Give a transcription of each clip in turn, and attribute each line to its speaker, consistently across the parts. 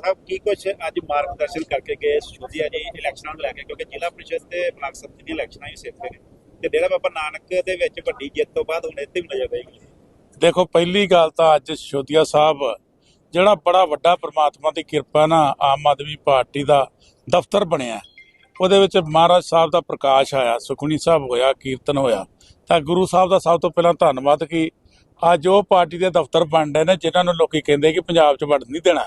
Speaker 1: ਕੀ ਕੁਝ ਅੱਜ ਮਾਰਗਦਰਸ਼ਨ ਕਰਕੇ ਗਏ ਸ਼ੋਧਿਆ ਜੀ ਇਲੈਕਸ਼ਨਾਂ ਨੂੰ ਲੈ ਕੇ? ਕਿਉਂਕਿ ਜ਼ਿਲ੍ਹਾ ਪ੍ਰੀਸ਼ਦ ਤੇ ਬਲਾਕ ਸੰਮਤੀ ਦੀਆਂ ਇਲੈਕਸ਼ਨਾਂ ਹੀ ਸਿਰ ਤੇ ਨੇ। ਤੇ ਡੇਰਾ ਬਾਬਾ ਨਾਨਕ ਦੇ ਵਿੱਚ ਵੱਡੀ ਜਿੱਤ ਤੋਂ ਬਾਅਦ ਹੁਣ ਇੱਥੇ ਵੀ ਨਜ਼ਰ ਆਏਗੀ।
Speaker 2: ਦੇਖੋ, ਪਹਿਲੀ ਗੱਲ ਤਾਂ ਅੱਜ ਸ਼ੋਧਿਆ ਸਾਹਿਬ, ਜਿਹੜਾ ਬੜਾ ਵੱਡਾ ਪ੍ਰਮਾਤਮਾ ਦੀ ਕਿਰਪਾ ਨਾਲ ਆਮ ਆਦਮੀ ਪਾਰਟੀ ਦਾ ਦਫ਼ਤਰ ਬਣਿਆ। ਉਹਦੇ ਵਿੱਚ ਮਹਾਰਾਜ ਸਾਹਿਬ ਦਾ ਪ੍ਰਕਾਸ਼ ਆਇਆ, ਸੁਖਮਨੀ ਸਾਹਿਬ ਹੋਇਆ, ਕੀਰਤਨ ਹੋਇਆ। ਤਾਂ ਗੁਰੂ ਸਾਹਿਬ ਦਾ ਸਭ ਤੋਂ ਪਹਿਲਾਂ ਧੰਨਵਾਦ ਕਿ ਅੱਜ ਉਹ ਪਾਰਟੀ ਦੇ ਦਫ਼ਤਰ ਬਣ ਰਹੇ ਨੇ, ਜਿਨ੍ਹਾਂ ਨੂੰ ਲੋਕੀ ਕਹਿੰਦੇ ਕਿ ਪੰਜਾਬ 'ਚ ਵੜ ਨਹੀਂ ਦੇਣਾ।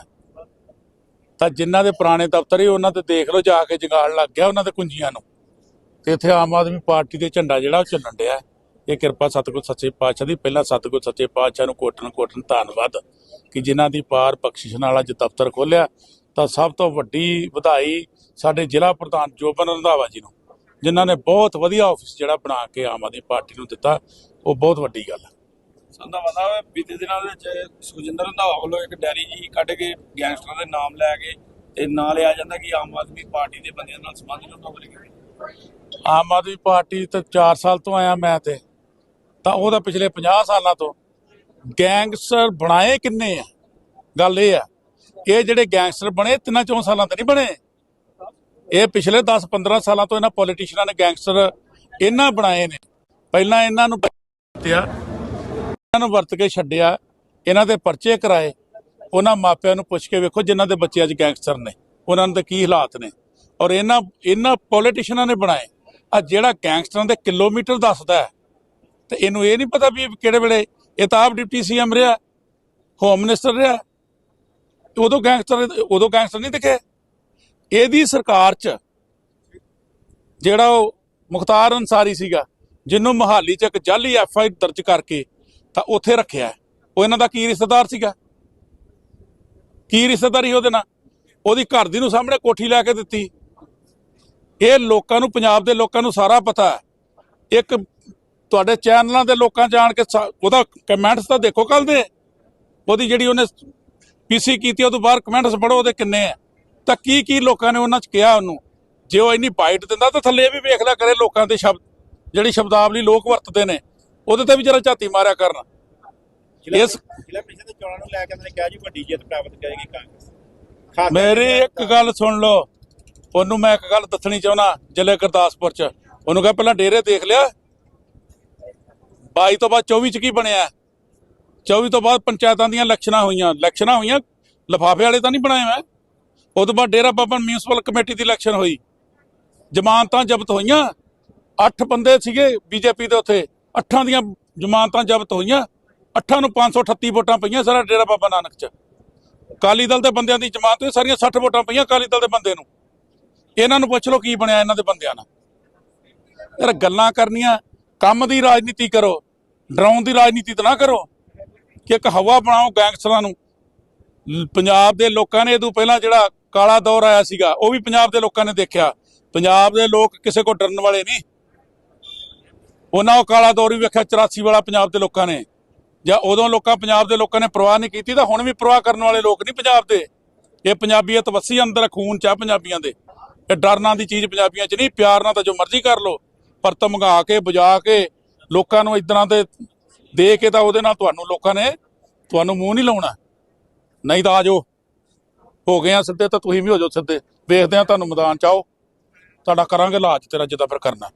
Speaker 2: ਤਾਂ ਜਿਨ੍ਹਾਂ ਦੇ ਪੁਰਾਣੇ ਦਫ਼ਤਰ ਹੀ ਉਹਨਾਂ ਤੇ ਦੇਖ ਲਓ ਜਾ ਕੇ ਜਗਾੜ ਲੱਗ ਗਿਆ ਉਹਨਾਂ ਦੇ ਕੁੰਜੀਆਂ ਨੂੰ। ਤੇ ਇੱਥੇ ਆਮ ਆਦਮੀ ਪਾਰਟੀ ਦੇ ਝੰਡਾ ਜਿਹੜਾ ਉਹ ਚੱਲਣ ਡਿਆ। ਇਹ ਕਿਰਪਾ ਸਤਿਗੁਰ ਸੱਚੇ ਪਾਤਸ਼ਾਹ ਦੀ। ਪਹਿਲਾਂ ਸਤਿਗੁਰ ਸੱਚੇ ਪਾਤਸ਼ਾਹ ਨੂੰ ਕੋਟਨ ਕੋਟਨ ਧੰਨਵਾਦ ਕਿ ਜਿਨ੍ਹਾਂ ਦੀ ਪਾਰ ਬਖਸ਼ਿਸ਼ ਨਾਲ ਅੱਜ ਦਫ਼ਤਰ ਖੋਲਿਆ ਤਾਂ ਸਭ ਤੋਂ ਵੱਡੀ ਵਧਾਈ ਸਾਡੇ ਜ਼ਿਲ੍ਹਾ ਪ੍ਰਧਾਨ ਜੋਬਨ ਰੰਧਾਵਾ ਜੀ ਨੂੰ, ਜਿਨ੍ਹਾਂ ਨੇ ਬਹੁਤ ਵਧੀਆ ਆਫਿਸ ਜਿਹੜਾ ਬਣਾ ਕੇ ਆਮ ਆਦਮੀ ਪਾਰਟੀ ਨੂੰ ਦਿੱਤਾ। ਉਹ ਬਹੁਤ ਵੱਡੀ ਗੱਲ ਹੈ
Speaker 3: ਸੰਦਾ ਪਤਾ ਬੀਤੇ ਦਿਨਾਂ ਦੇ ਵਿੱਚ ਸੁਖਜਿੰਦਰ ਰੰਧਾਵਾ ਵੱਲੋਂ ਇੱਕ ਡੈਰੀ ਜੀ ਕੱਢ ਕੇ ਗੈਂਗਸਟਰਾਂ ਦੇ ਨਾਮ ਲੈ ਕੇ ਤੇ ਨਾਂ ਲਿਆ ਜਾਂਦਾ ਕਿ ਆਮ ਆਦਮੀ ਪਾਰਟੀ ਦੇ ਬੰਦਿਆਂ ਨਾਲ ਸੰਬੰਧਿਤ ਹੁੰਦਾ ਹੋਵੇ
Speaker 2: ਆਮ ਆਦਮੀ ਪਾਰਟੀ ਤੇ 4 ਸਾਲ ਤੋਂ ਆਇਆ ਮੈਂ ਤੇ। ਤਾਂ ਉਹਦਾ ਪਿਛਲੇ 50 ਸਾਲਾਂ ਤੋਂ ਗੈਂਗਸਟਰ ਬਣਾਏ ਕਿੰਨੇ ਆ? ਗੱਲ ਇਹ ਆ, ਇਹ ਜਿਹੜੇ ਗੈਂਗਸਟਰ ਬਣੇ ਤਿੰਨਾਂ ਚੌਂ ਸਾਲਾਂ ਤੇ ਨਹੀਂ ਬਣੇ। ਇਹ ਪਿਛਲੇ 10 15 ਸਾਲਾਂ ਤੋਂ ਇਹਨਾਂ ਪੋਲੀਟੀਸ਼ੀਅਨਾਂ ਨੇ ਗੈਂਗਸਟਰ ਇਹਨਾਂ ਬਣਾਏ ਨੇ। ਪਹਿਲਾਂ ਇਹਨਾਂ ਨੂੰ ਵਰਤਿਆ ਇਹਨਾਂ ਨੂੰ ਵਰਤ ਕੇ ਛੱਡਿਆ, ਇਹਨਾਂ ਦੇ ਪਰਚੇ ਕਰਾਏ, ਉਹਨਾਂ ਮਾਪਿਆਂ ਨੂੰ ਪੁੱਛ ਕੇ ਵੇਖੋ ਜਿਨ੍ਹਾਂ ਦੇ ਬੱਚੇ ਅੱਜ ਗੈਂਗਸਟਰ ਨੇ, ਉਹਨਾਂ ਦੇ ਕੀ ਹਾਲਾਤ ਨੇ। ਔਰ ਇਹਨਾਂ ਇਹਨਾਂ ਪੋਲੀਟੀਸ਼ੀਅਨਾਂ ਨੇ ਬਣਾਏ। ਆ ਜਿਹੜਾ ਗੈਂਗਸਟਰਾਂ ਦੇ ਕਿਲੋਮੀਟਰ ਦੱਸਦਾ ਹੈ, ਤੇ ਇਹਨੂੰ ਇਹ ਨਹੀਂ ਪਤਾ ਵੀ ਕਿਹੜੇ ਵੇਲੇ, ਇਹ ਤਾਂ ਆਪ ਡਿਪਟੀ ਸੀਐਮ ਰਿਹਾ, ਹੋਮ ਮਿਨਿਸਟਰ ਰਿਹਾ, ਉਦੋਂ ਗੈਂਗਸਟਰ ਉਦੋਂ ਗੈਂਗਸਟਰ ਨਹੀਂ ਦਿਖੇ। ਇਹਦੀ ਸਰਕਾਰ 'ਚ ਜਿਹੜਾ ਉਹ ਮੁਖਤਾਰ ਅਨਸਾਰੀ ਸੀਗਾ, ਜਿਹਨੂੰ ਮਹਾਲੀ 'ਚ ਇੱਕ ਜਾਲੀ ਐਫ ਆਈ ਦਰਜ ਕਰਕੇ ਤਾਂ ਉੱਥੇ ਰੱਖਿਆ ਉਹ ਇਹਨਾਂ ਦਾ ਕੀ ਰਿਸ਼ਤੇਦਾਰ ਸੀਗਾ? ਕੀ ਰਿਸ਼ਤੇਦਾਰੀ ਉਹਦੇ ਨਾਲ? ਉਹਦੀ ਘਰ ਦੀ ਨੂੰ ਸਾਹਮਣੇ ਕੋਠੀ ਲੈ ਕੇ ਦਿੱਤੀ। ਇਹ ਲੋਕਾਂ ਨੂੰ, ਪੰਜਾਬ ਦੇ ਲੋਕਾਂ ਨੂੰ ਸਾਰਾ ਪਤਾ ਹੈ। ਇੱਕ ਤੁਹਾਡੇ ਚੈਨਲਾਂ ਦੇ ਲੋਕਾਂ ਜਾਣ ਕੇ ਸਾ- ਉਹਦਾ ਕਮੈਂਟਸ ਤਾਂ ਦੇਖੋ ਕੱਲ ਦੇ। ਉਹਦੀ ਜਿਹੜੀ ਉਹਨੇ ਪੀਸੀ ਕੀਤੀ ਉਹ ਤੋਂ ਬਾਹਰ ਕਮੈਂਟਸ ਪੜੋ ਉਹਦੇ ਕਿੰਨੇ ਆ ਤਾਂ ਕੀ ਕੀ ਲੋਕਾਂ ਨੇ ਉਹਨਾਂ ਚ ਕਿਹਾ ਉਹਨੂੰ? ਜੇ ਉਹ ਇੰਨੀ ਬਾਈਟ ਦਿੰਦਾ ਤਾਂ ਥੱਲੇ ਇਹ ਵੀ ਵੇਖ ਲਿਆ ਕਰੇ ਲੋਕਾਂ ਦੇ ਸ਼ਬਦ, ਜਿਹੜੀ ਸ਼ਬਦਾਵਲੀ ਲੋਕ ਵਰਤਦੇ ਨੇ, ਉਹਦੇ ਤੇ ਵੀ ਜਰਾ ਝਾਤੀ ਮਾਰਿਆ ਕਰਨ। ਇਸ-
Speaker 1: ਜ਼ਿਲ੍ਹਾ ਪ੍ਰੀਸ਼ਦ ਦੇ ਚੋਣਾਂ ਨੂੰ ਲੈ ਕੇ ਉਹਨਾਂ ਨੇ ਕਿਹਾ ਜੀ ਵੱਡੀ ਜਿੱਤ ਪ੍ਰਾਪਤ ਕਰੇਗੀ ਕਾਂਗਰਸ।
Speaker 2: ਮੇਰੀ ਇੱਕ ਗੱਲ ਸੁਣ ਲਓ। ਉਹਨੂੰ ਮੈਂ ਇੱਕ ਗੱਲ ਦੱਸਣੀ ਚਾਹੁੰਦਾ ਜ਼ਿਲ੍ਹੇ ਗੁਰਦਾਸਪੁਰ ਚ। ਉਹਨੂੰ ਕਹਾਂ ਪਹਿਲਾਂ ਡੇਰੇ ਦੇਖ ਲਿਆ। 22 ਤੋਂ ਬਾਅਦ 24 ਚ ਕੀ ਬਣਿਆ? 24 ਤੋਂ ਬਾਅਦ ਪੰਚਾਇਤਾਂ ਦੀਆਂ ਇਲੈਕਸ਼ਨਾਂ ਹੋਈਆਂ। ਇਲੈਕਸ਼ਨਾਂ ਹੋਈਆਂ ਲਫਾਫੇ ਵਾਲੇ ਤਾਂ ਨਹੀਂ ਬਣਾਏ ਮੈਂ। ਉਹ ਤੋਂ ਬਾਅਦ ਡੇਰਾ ਬਾਬਾ ਮਿਊਨਿਸਪਲ ਕਮੇਟੀ ਦੀ ਇਲੈਕਸ਼ਨ ਹੋਈ। ਜ਼ਮਾਨਤਾਂ ਜ਼ਬਤ ਹੋਈਆਂ। 8 ਬੰਦੇ ਸੀਗੇ ਬੀਜੇਪੀ ਦੇ ਉੱਥੇ। ਅੱਠਾਂ ਦੀਆਂ ਜ਼ਮਾਨਤਾਂ ਜ਼ਬਤ ਹੋਈਆਂ। ਅੱਠਾਂ ਨੂੰ 538 ਵੋਟਾਂ ਪਈਆਂ ਸਾਰਾ ਡੇਰਾ ਬਾਬਾ ਨਾਨਕ ਚ। ਕਾਲੀ ਦਲ ਦੇ ਬੰਦਿਆਂ ਦੀ ਜਮਾਤ ਤੇ ਸਾਰੀਆਂ 60 ਵੋਟਾਂ ਪਈਆਂ ਕਾਲੀ ਦਲ ਦੇ ਬੰਦੇ ਨੂੰ। ਇਹਨਾਂ ਨੂੰ ਪੁੱਛ ਲਓ ਕੀ ਬਣਿਆ ਇਹਨਾਂ ਦੇ ਬੰਦਿਆਂ ਨਾਲ। ਯਾਰ ਗੱਲਾਂ ਕਰਨੀਆਂ, ਕੰਮ ਦੀ ਰਾਜਨੀਤੀ ਕਰੋ, ਡਰਾਉਣ ਦੀ ਰਾਜਨੀਤੀ ਤਾਂ ਨਾ ਕਰੋ। ਕਿ ਇੱਕ ਹਵਾ ਬਣਾਓ ਗੈਂਗਸਟਰਾਂ ਨੂੰ। ਪੰਜਾਬ ਦੇ ਲੋਕਾਂ ਨੇ ਇਹ ਤੋਂ ਪਹਿਲਾਂ ਜਿਹੜਾ ਕਾਲਾ ਦੌਰ ਆਇਆ ਸੀਗਾ, ਉਹ ਵੀ ਪੰਜਾਬ ਦੇ ਲੋਕਾਂ ਨੇ ਦੇਖਿਆ। ਪੰਜਾਬ ਦੇ ਲੋਕ ਕਿਸੇ ਕੋ ਡਰਨ ਵਾਲੇ ਨਹੀਂ। ਉਹਨਾਂ ਉਹ ਕਾਲਾ ਦੌਰ ਵੀ ਵੇਖਿਆ 84 ਵਾਲਾ ਪੰਜਾਬ ਦੇ ਲੋਕਾਂ ਨੇ। ਜਾਂ ਉਦੋਂ ਲੋਕਾਂ, ਪੰਜਾਬ ਦੇ ਲੋਕਾਂ ਨੇ ਪਰਵਾਹ ਨਹੀਂ ਕੀਤੀ, ਤਾਂ ਹੁਣ ਵੀ ਪਰਵਾਹ ਕਰਨ ਵਾਲੇ ਲੋਕ ਨਹੀਂ ਪੰਜਾਬ ਦੇ। ਇਹ ਪੰਜਾਬੀਅਤ ਵਸੀ ਅੰਦਰ, ਖੂਨ ਚ ਆ ਪੰਜਾਬੀਆਂ ਦੇ। ਇਹ ਡਰਨਾ ਦੀ ਚੀਜ਼ ਪੰਜਾਬੀਆਂ ਚ ਨਹੀਂ, ਪਿਆਰ ਨਾਲ ਤਾਂ ਜੋ ਮਰਜ਼ੀ ਕਰ ਲੋ ਪਰ ਧਮਕਾ ਕੇ, ਬੁਝਾ ਕੇ, ਲੋਕਾਂ ਨੂੰ ਇਦਾਂ ਦੇ ਦੇ ਕੇ ਤਾਂ ਉਹਦੇ ਨਾਲ ਤੁਹਾਨੂੰ ਲੋਕਾਂ ਨੇ ਤੁਹਾਨੂੰ ਮੂੰਹ ਨਹੀਂ ਲਾਉਣਾ। ਨਹੀਂ ਤਾਂ ਆ ਜਾਓ। ਹੋ ਗਏ ਆ ਸਿੱਧੇ ਤਾਂ ਤੁਸੀਂ ਵੀ ਹੋ ਜਾਓ ਸਿੱਧੇ। ਵੇਖਦੇ ਆ ਤੁਹਾਨੂੰ ਮੈਦਾਨ ਚ ਆਓ। ਤੁਹਾਡਾ ਕਰਾਂਗੇ ਲਾਜ ਤੇਰਾ ਜਿੱਦਾਂ ਫਿਰ ਕਰਨਾ।